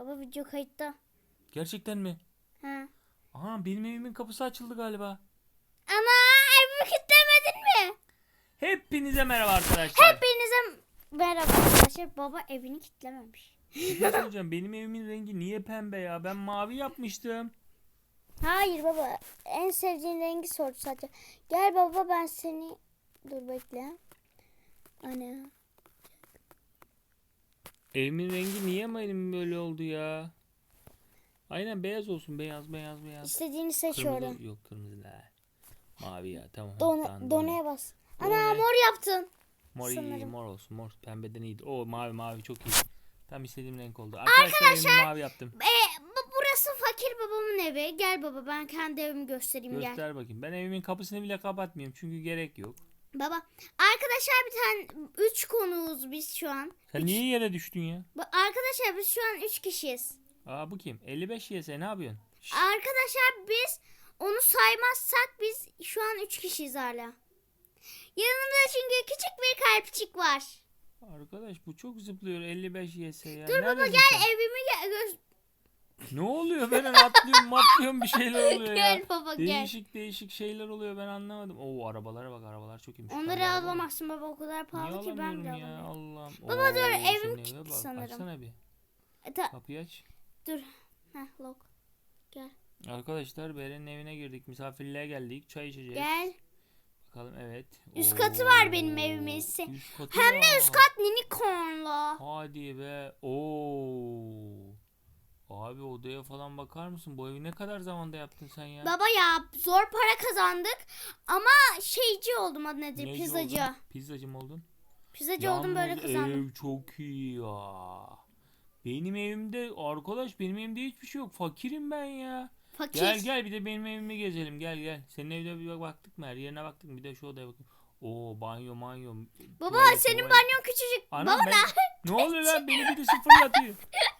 Baba video kayıtta. Gerçekten mi? Ha. Aha benim evimin kapısı açıldı galiba. Ama evimi kilitlemedin mi? Hepinize merhaba arkadaşlar. Hepinize merhaba arkadaşlar. Baba evini kilitlememiş. Bir şey söyleyeceğim. Benim evimin rengi niye pembe ya? Ben mavi yapmıştım. Hayır baba. En sevdiğin rengi sordu sadece. Gel baba ben seni... Dur bekle. Ana. Evimin rengi niye benim böyle oldu ya? Aynen beyaz olsun. Beyaz beyaz beyaz. İstediğini seç Kırmızı yok kırmızı la. Mavi ya tamam. Dona, tamam, donaya bas. Ana Done. mor yaptın. Mor iyi, mor olsun. Mor pembeden iyiydi. O mavi mavi çok iyi. Tam istediğim renk oldu. Arkadaşlar, evimi mavi yaptım. E, bu, burası fakir babamın evi. Gel baba ben kendi evimi göstereyim gel. Göster bakayım. Ben evimin kapısını bile kapatmıyorum çünkü gerek yok. Baba arkadaşlar bir tane 3 konuğuz biz şu an. Sen niye yere düştün ya? Ba- Arkadaşlar biz şu an 3 kişiyiz. Aa bu kim? 55 YS ne yapıyorsun? Şşş, Arkadaşlar biz onu saymazsak biz şu an 3 kişiyiz hala. Yanımda çünkü küçük bir kalpçik var. Arkadaş bu çok zıplıyor 55 YS ya. Dur baba Neredesin gel sen? evimi gel. gö- Ne oluyor? Ben atlıyorum matlıyorum bir şeyler oluyor ya. gel baba gel. Değişik değişik şeyler oluyor ben anlamadım. Oo arabalara bak arabalar çok iyiymiş. Onları Pembe araba. alamazsın baba o kadar Niye pahalı ki ben alamıyorum bile ya alamıyorum. Allah'ım. Baba dur, evim senin eve kilitli bak. sanırım. Açsana bir. E, ta- Kapıyı aç. dur. Heh lock. Gel. Arkadaşlar Beren'in evine girdik. Misafirliğe geldik. Çay içeceğiz. Gel. Bakalım evet. Üst katı var benim evimin ise. Hem de üst kat unicornlu. Hadi be. Oo. Abi odaya falan bakar mısın? Bu evi ne kadar zamanda yaptın sen ya? Baba ya zor para kazandık ama şeyci oldum adı nedir? Neyci Pizzacı. oldun? Pizzacı mı oldun? Pizzacı oldum böyle Yalnız kazandım. Ev çok iyi ya. Benim evimde arkadaş benim evimde hiçbir şey yok. Fakirim ben ya. Fakir. Gel gel bir de benim evimi gezelim. Gel gel. Senin evde bir bak- baktık mı? Her yerine baktık mı? Bir de şu odaya bakayım. Oo banyo manyo. Baba tuvalet, senin tuvalet. banyon küçücük. Anam Baba ben... Ne oluyor lan? Beni birisi fırlatıyor. Şşş.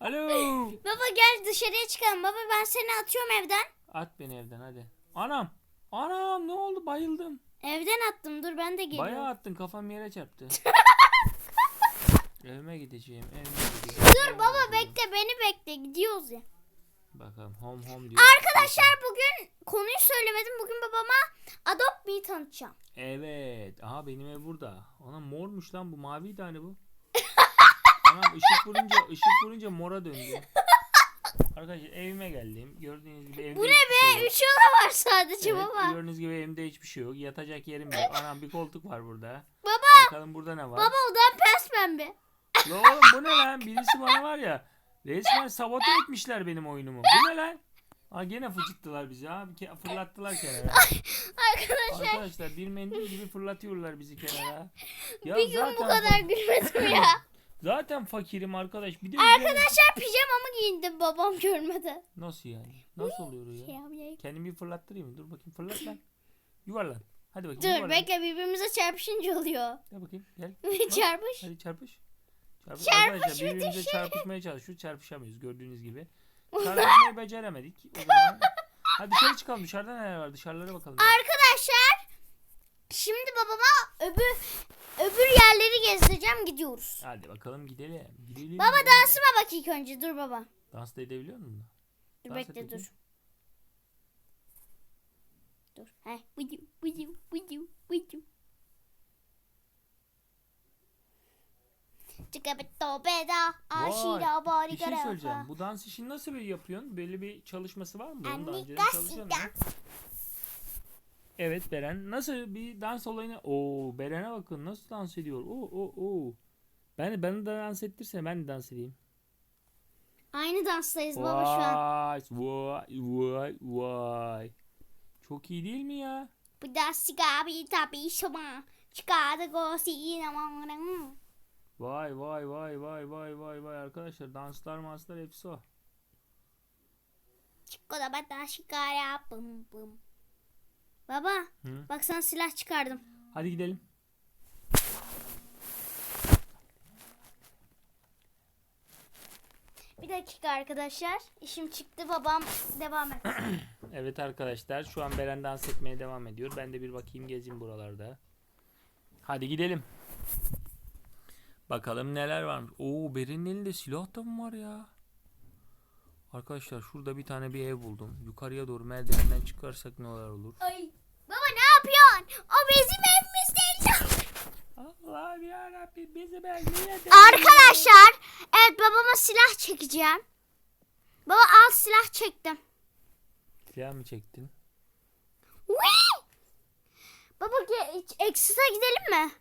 Alo. Baba gel dışarıya çıkalım. Baba ben seni atıyorum evden. At beni evden hadi. Anam. Anam ne oldu? Bayıldım. Evden attım. Dur ben de geliyorum. Bayağı attın kafam yere çarptı. evime gideceğim. Evime gideceğim. Dur baba bekle beni bekle gidiyoruz ya. Bakalım home home diyor. Arkadaşlar bugün konuyu söylemedim. Bugün babama Adopt Me'yi tanıtacağım. Evet. Aha benim ev burada. Ana mormuş lan bu maviydi hani bu. Anam ışık vurunca ışık vurunca mora döndü. Arkadaşlar evime geldim. Gördüğünüz gibi evde Bu ne şey be? yok. Üç oda var sadece Evet, baba. gördüğünüz gibi evimde hiçbir şey yok. Yatacak yerim yok. Anam bir koltuk var burada. Baba. Bakalım burada ne var? Baba odan pes pembe. La oğlum bu ne lan? Birisi bana var ya. Resmen sabote etmişler benim oyunumu. Bu ne lan? Aa gene fıçıttılar bizi ke- fırlattılar kenara. Arkadaşlar Arkadaşlar bir mendil gibi fırlatıyorlar bizi kenara. Ya bir gün bu zaten kadar gülmedim ya. Zaten fakirim arkadaş. Bir de Arkadaşlar pijamamı giyindim babam görmeden. Nasıl yani? Nasıl oluyor o Şey ya? yapayım. Kendimi bir fırlattırayım mı? Dur bakayım fırlat lan. Yuvarlan. Hadi bakayım Dur yuvarlan. bekle birbirimize çarpışınca oluyor. Gel bakayım gel. Çarpış. Hadi çarpış. Çarpış. Arkadaşlar bir birbirimize çarpışmaya çalışıyoruz. Çarpışamıyoruz gördüğünüz gibi. Çarpışmayı beceremedik. O zaman hadi dışarı çıkalım. Dışarıda neler var? Dışarılara bakalım. Arkadaşlar şimdi babama öbür öbür yerleri gezdireceğim gidiyoruz. Hadi bakalım gidelim. Gidelim. Baba gidelim. dansıma bak ilk önce dur baba. Dans da edebiliyor musun? Dur Dans bekle dur. Dur. Heh. Çıkabetto beda aşira bari Vay, bir şey söyleyeceğim. Bu dans işini nasıl bir yapıyorsun? Belli bir çalışması var mı? Bunun daha Annika çalışıyor musun? Evet Beren. Nasıl bir dans olayına? Oo Beren'e bakın nasıl dans ediyor. Oo oo oo. Ben ben de dans ettirse ben de dans edeyim. Aynı danstayız baba şu an. Vay vay vay vay. Çok iyi değil mi ya? Bu da sigabi tabi şoma. Çıkardı gosi namanın. Vay vay vay vay vay vay vay arkadaşlar danslar manslar hepsi o. Çıkko da bata şikaya bım bım. Baba Hı? bak sana silah çıkardım. Hadi gidelim. Bir dakika arkadaşlar. İşim çıktı babam devam et. Evet arkadaşlar şu an Beren dans etmeye devam ediyor. Ben de bir bakayım gezeyim buralarda. Hadi gidelim. Bakalım neler varmış. Oo Beren'in elinde silah da mı var ya? Arkadaşlar şurada bir tane bir ev buldum. Yukarıya doğru merdivenden çıkarsak neler olur? Ay. Yapıyorsun? O bizim evimiz değil. Allah'ım yarabbim bizi ben niye Arkadaşlar evet babama silah çekeceğim. Baba al silah çektim. Silah mı çektin? Whee! Baba Exit'a gidelim mi?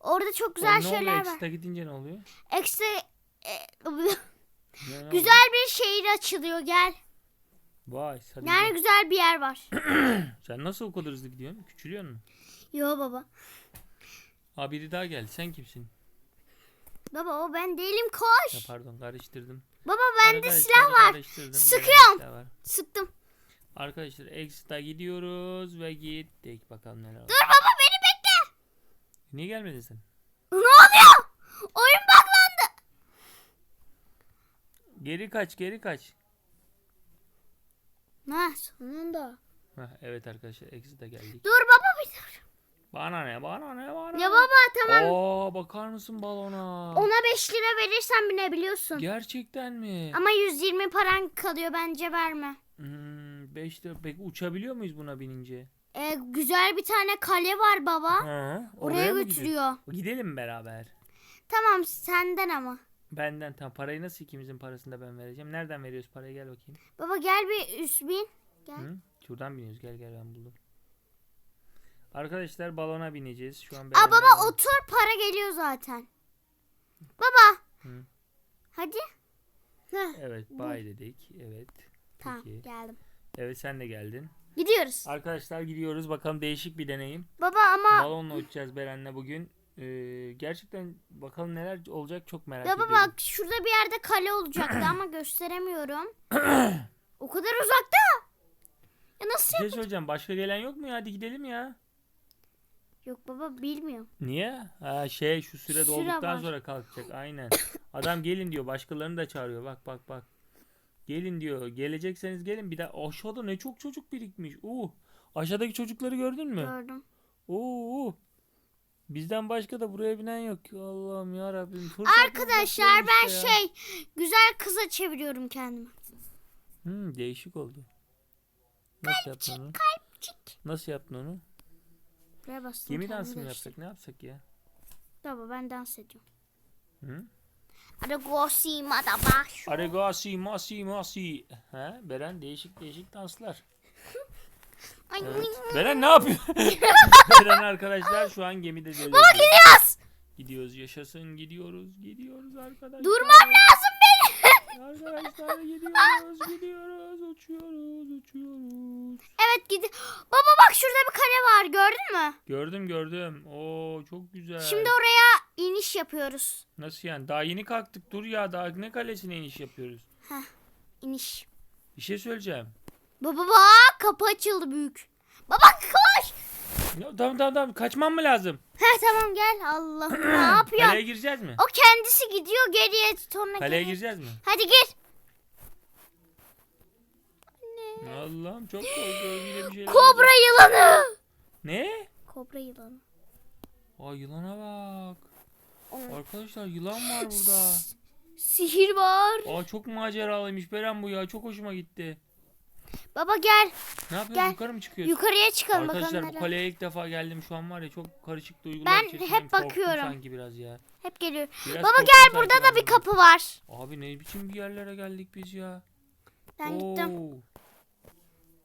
Orada çok güzel O ne oluyor? şeyler var. Exit'e gidince ne oluyor? Exit e, güzel bir şehir açılıyor gel. Vay hadi Yani gel. güzel bir yer var. Sen nasıl o kadar hızlı gidiyorsun? Küçülüyor musun? Yo baba. Aa biri daha geldi. Sen kimsin? Baba o ben değilim Ya koş. pardon karıştırdım. Baba bende silah var. Sıkıyorum. Silah var. Sıktım. Arkadaşlar Exit'a gidiyoruz ve gittik. Bakalım neler var. Dur baba beni bekle. Niye gelmedin sen? Ne oluyor? Oyun baklandı. Geri kaç geri kaç. Ha sonunda. Heh, evet arkadaşlar Exit'e geldik. Dur baba bir dur. Bana ne bana ne bana ne. Ya baba tamam. Oo bakar mısın balona? Ona 5 lira verirsen binebiliyorsun. Gerçekten mi? Ama 120 paran kalıyor bence verme. Hmm, 5 lira. Peki uçabiliyor muyuz buna binince? Ee, güzel bir tane kale var baba. Hı, Oraya mı götürüyor. Gidelim beraber. Tamam senden ama. Benden tam parayı nasıl ikimizin parasını da ben vereceğim. Nereden veriyoruz parayı gel bakayım. Baba gel bir üst bin. Gel. Hı? Şuradan biniyoruz gel gel ben buldum. Arkadaşlar balona bineceğiz. Şu an Aa baba balon- otur para geliyor zaten. Baba. Hı. Hadi. Heh, Evet bay dedik. Evet. tamam Peki. geldim. Evet sen de geldin. Gidiyoruz. Arkadaşlar gidiyoruz. Bakalım değişik bir deneyim. Baba ama Balonla uçacağız Beren'le bugün. Ee, gerçekten bakalım neler olacak çok merak baba ediyorum. bak şurada bir yerde kale olacaktı ama gösteremiyorum. o kadar uzakta. Ya nasıl Bir şey yap- söyleyeceğim. Başka gelen yok mu ya? Hadi gidelim ya. Yok baba bilmiyorum. Niye? Ha şey şu süre Süre dolduktan var. sonra kalkacak. Aynen. Adam gelin diyor. Başkalarını da çağırıyor. Bak bak bak. Gelin diyor. Gelecekseniz gelin. Bir daha aşağıda ne çok çocuk birikmiş. Uh. Aşağıdaki çocukları gördün mü? Gördüm. Oo. Bizden başka da buraya binen yok. Allah'ım ya Rabbim. Arkadaşlar ben şey güzel kıza çeviriyorum kendimi. Hmm, değişik oldu. Nasıl yaptın onu? Kalpçik. Nasıl yaptın onu? Buraya bastım. Gemi dansı mı yapsak? Ne yapsak ya? Baba ben dans ediyorum. Hı? Hadi gosi mada baş. Aregasi masi masi. Ha? Beren değişik değişik danslar. Ay, Evet. Beren ne yapıyor? Beren arkadaşlar şu an gemide dönüyor. Baba gidiyoruz. Gidiyoruz yaşasın gidiyoruz gidiyoruz arkadaşlar. Durmam lazım benim. Arkadaşlar gidiyoruz gidiyoruz uçuyoruz uçuyoruz. evet gidi. Baba bak şurada bir kale var gördün mü? Gördüm gördüm. Oo çok güzel. Şimdi oraya iniş yapıyoruz. Nasıl yani? Daha yeni kalktık. Dur ya daha ne kalesine iniş yapıyoruz. İniş. Bir şey söyleyeceğim. Baba kapı açıldı büyük. Baba koş. Ya, tamam tamam tamam. Kaçmam mı lazım? He tamam gel Allah'ım ne yapıyorsun? Kaleye gireceğiz mi? O kendisi gidiyor geriye sonra Kaleye geri- gireceğiz mi? Hadi gir. Allah'ım çok korkuyorum yine bir şeyler. Kobra yılanı. Ne? Kobra yılanı. Aa yılana bak. Onun- Arkadaşlar yılan var burada. Sihir var. Aa çok maceralıymış Beren bu ya. Çok hoşuma gitti. Baba gel. Ne yapıyoruz? Gel. Yukarı mı çıkıyoruz? Yukarıya çıkalım Arkadaşlar bakalım. bu kaleye ilk defa geldim. Şu an var ya çok karışık duygular Ben içerisindeyim. hep Korktum bakıyorum. sanki biraz ya. Hep geliyor. Biraz Baba korktum gel sanki burada ben da bir buradan. kapı var. Abi ne biçim bir yerlere geldik biz ya. Ben gittim. Oo.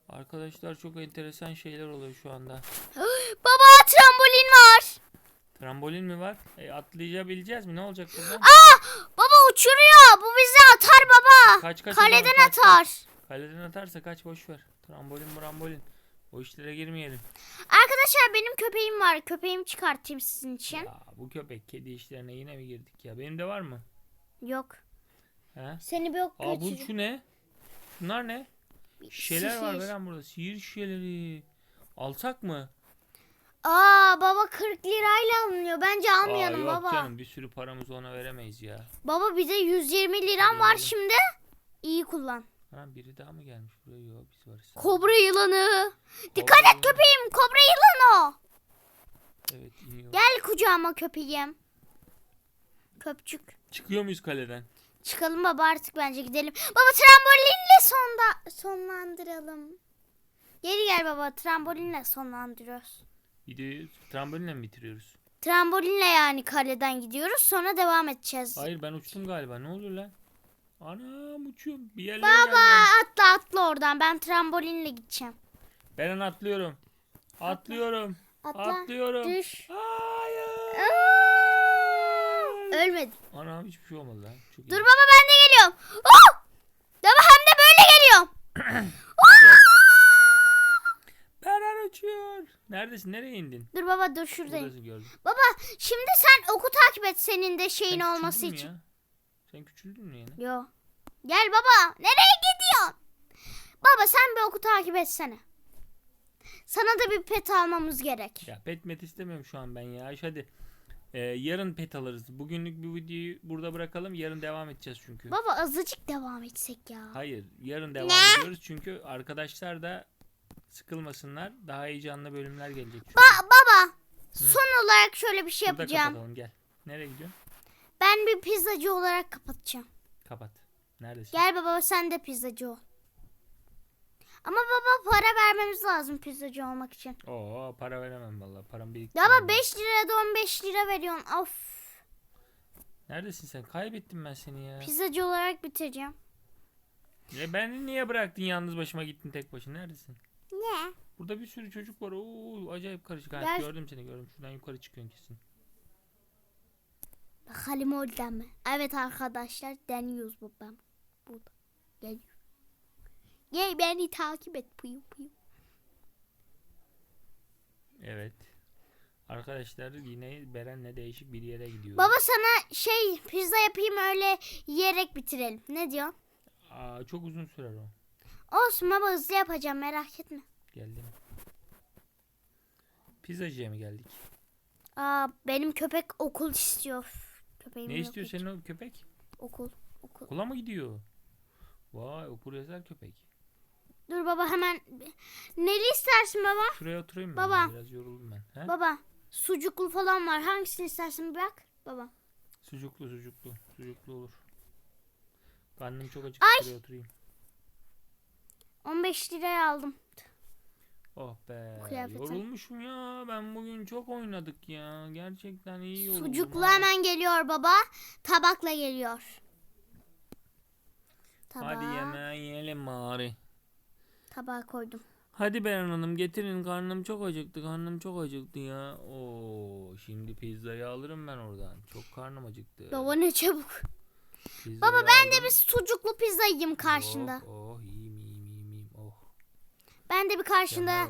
Arkadaşlar çok enteresan şeyler oluyor şu anda. Baba trambolin var. Trambolin mi var? E, atlayabileceğiz mi? Ne olacak burada? Aa baba uçuruyor. Bu bizi atar baba. Kaç kaç Kaleden o zaman, kaç, kaç. atar. Kaleden atarsa kaç boş ver. Trambolin mrambolin. O işlere girmeyelim. Arkadaşlar benim köpeğim var. Köpeğimi çıkartayım sizin için. Ya bu köpek kedi işlerine yine mi girdik ya? Benim de var mı? Yok. He? Seni bir ok Aa bu şu ne? Bunlar ne? Şişeler var. Beren burada. Sihir şişeleri. Alsak mı? Aa baba 40 lirayla alınıyor. Bence Aa, almayalım yok baba. canım bir sürü paramızı ona veremeyiz ya. Baba bize 120 liram Hadi var şimdi. İyi kullan. Ha biri daha mı gelmiş buraya? Yok biz varız. Kobra yılanı. Dikkat et köpeğim. Kobra yılanı o. Evet iniyor. Gel kucağıma köpeğim. Köpçük. Çıkıyor muyuz kaleden? Çıkalım baba artık bence gidelim. Baba trambolinli sonda sonlandıralım. Geri gel baba trambolinle sonlandırıyoruz. Videoyu trambolinle mi bitiriyoruz? Trambolinle yani kaleden gidiyoruz sonra devam edeceğiz. Hayır ben uçtum galiba. Ne oluyor lan? Anam uçuyorum. Bir yerlere Baba geldim. atla atla oradan ben trambolinle gideceğim. Ben atlıyorum. Atlıyorum. Atla. Atlıyorum. Düş. Hayır. Aa! Ölmedi. Anam hiçbir şey olmadı lan. Çok iyi. Dur baba ben de geliyorum. Oh! Baba hem de böyle geliyorum. Beren uçuyor. Neredesin? Nereye indin? Dur baba dur şuradayım. Buradasın gördüm. Baba şimdi sen oku takip et senin de şeyin Sen olması için. ya? Sen küçüldün mü yine? Yo. Gel baba. Nereye gidiyorsun? Baba sen bir oku takip etsene. Sana da bir pet almamız gerek. Ya pet met istemiyorum şu an ben ya. Hadi. Ee, yarın pet alırız. Bugünlük bir videoyu burada bırakalım. Yarın devam edeceğiz çünkü. Baba azıcık devam etsek ya. Hayır. Yarın devam Ne? ediyoruz. Çünkü arkadaşlar da sıkılmasınlar. Daha heyecanlı bölümler gelecek. Çünkü. Ba- baba son olarak şöyle bir şey Burada yapacağım. kapatalım gel. Nereye gidiyorsun? Ben bir pizzacı olarak kapatacağım. Kapat. Neredesin? Gel baba sen de pizzacı ol. Ama baba para vermemiz lazım pizzacı olmak için. Oo para veremem vallahi. Param birikti. Ya baba 5 lira da 15 lira veriyorsun. Of. Neredesin sen? Kaybettim ben seni ya. Pizzacı olarak bitireceğim. Ya beni niye bıraktın yalnız başıma gittin tek başına? Neredesin? Ne? Burada bir sürü çocuk var. Oo acayip karışık. Ha, gördüm seni gördüm. Şuradan yukarı çıkıyorsun kesin. Bakalım oradan mı? Evet arkadaşlar deniyoruz babam. Burada. Gel. Gel beni takip et. Puyu puyu. Evet. Arkadaşlar yine Beren'le değişik bir yere gidiyor. Baba sana şey pizza yapayım öyle yiyerek bitirelim. Ne diyor? Aa, çok uzun sürer o. Olsun baba hızlı yapacağım merak etme. Geldim. Pizzacıya mı geldik? Aa benim köpek okul istiyor. Köpeğim Ne yok istiyor hiç. senin o köpek? Okul. Okul. Okula mı gidiyor? Vay okur yazar köpek. Dur baba hemen. Neli istersin baba? Şuraya oturayım? Baba. Biraz yoruldum ben. He? Baba. Sucuklu falan var. Hangisini istersin bir bak. Baba. Sucuklu sucuklu. Sucuklu olur. Karnım çok acıktı. Ay. Şuraya oturayım. 15 liraya aldım. Oh be. Kıyafeti. Yorulmuşum ya. Ben bugün çok oynadık ya. Gerçekten iyi yoruldum. Sucuklu ha. hemen geliyor baba. Tabakla geliyor. Tabağa, Hadi yemeği yiyelim bari. tabağa koydum. Hadi Beren Hanım getirin karnım çok acıktı karnım çok acıktı ya. Oo şimdi pizzayı alırım ben oradan. Çok karnım acıktı. Baba ne çabuk. Pizzayı Baba ben de bir sucuklu pizza yiyeyim karşında. Oh, oh yiyeyim yiyeyim yiyeyim yiyeyim. Oh. Ben de bir karşında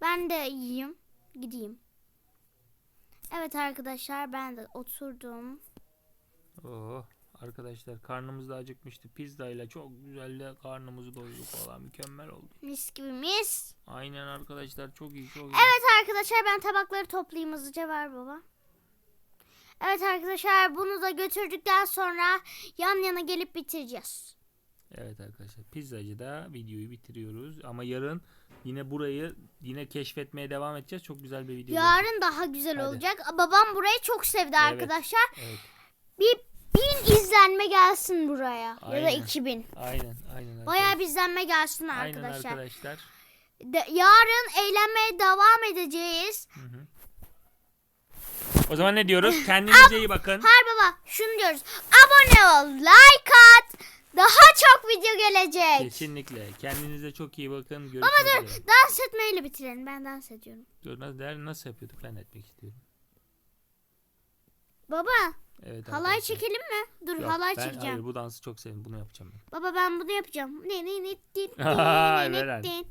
ben de yiyeyim. Gideyim. Evet arkadaşlar ben de oturdum. Oh. Arkadaşlar karnımız da acıkmıştı. Pizzayla çok güzel de karnımızı doyduk valla mükemmel oldu. Mis gibi mis. Aynen arkadaşlar çok iyi çok iyi. Evet arkadaşlar ben tabakları toplayayım hızlıca ver baba. Evet arkadaşlar bunu da götürdükten sonra yan yana gelip bitireceğiz. Evet arkadaşlar pizzacıda videoyu bitiriyoruz ama yarın yine burayı yine keşfetmeye devam edeceğiz. Çok güzel bir video. Yarın daha güzel Hadi. olacak. Babam burayı çok sevdi arkadaşlar. Evet. Bir bin izlenme gelsin buraya. Ya da Aynen. iki bin. Aynen aynen. Bayağı bir izlenme gelsin Aynen arkadaşlar. arkadaşlar. De- yarın eğlenmeye devam edeceğiz. Hı hı. O zaman ne diyoruz? Kendinize iyi bakın. Hayır baba şunu diyoruz. Abone ol, like at. Daha çok video gelecek. Kesinlikle. Kendinize çok iyi bakın. Görüşmek Baba dur üzere. dans etmeyle bitirelim. Ben dans ediyorum. Dur nasıl, der- nasıl yapıyorduk? Ben de etmek istiyorum. Baba Evet halay arkadaşlar. çekelim mi? Dur Yok, halay ben, çekeceğim. Hayır bu dansı çok sevdim. Bunu yapacağım ben. Baba ben bunu yapacağım. Ne ne ne din, din, Ay, din, Beren. din.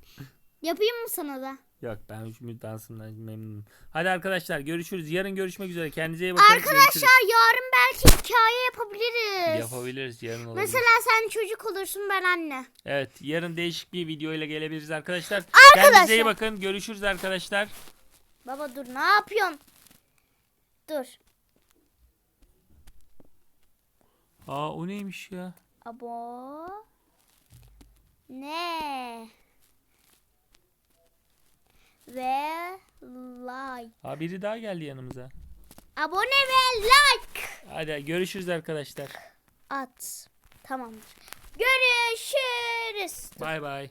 Yapayım mı sana da? Yok ben şu dansından memnunum. Hadi arkadaşlar görüşürüz. Yarın görüşmek üzere. Kendinize iyi bakın. Görüşürüz. Arkadaşlar yarın belki hikaye yapabiliriz. Yapabiliriz yarın olabilir. Mesela sen çocuk olursun ben anne. Evet yarın değişik bir video ile gelebiliriz arkadaşlar. Arkadaşlar. Kendinize iyi bakın. Görüşürüz arkadaşlar. Baba dur ne yapıyorsun? Dur. Aa o neymiş ya? Abo. Ne? Ve like. Aa biri daha geldi yanımıza. Abone ve like. Hadi görüşürüz arkadaşlar. At. Tamamdır. Görüş. görüşürüz. Bay bay.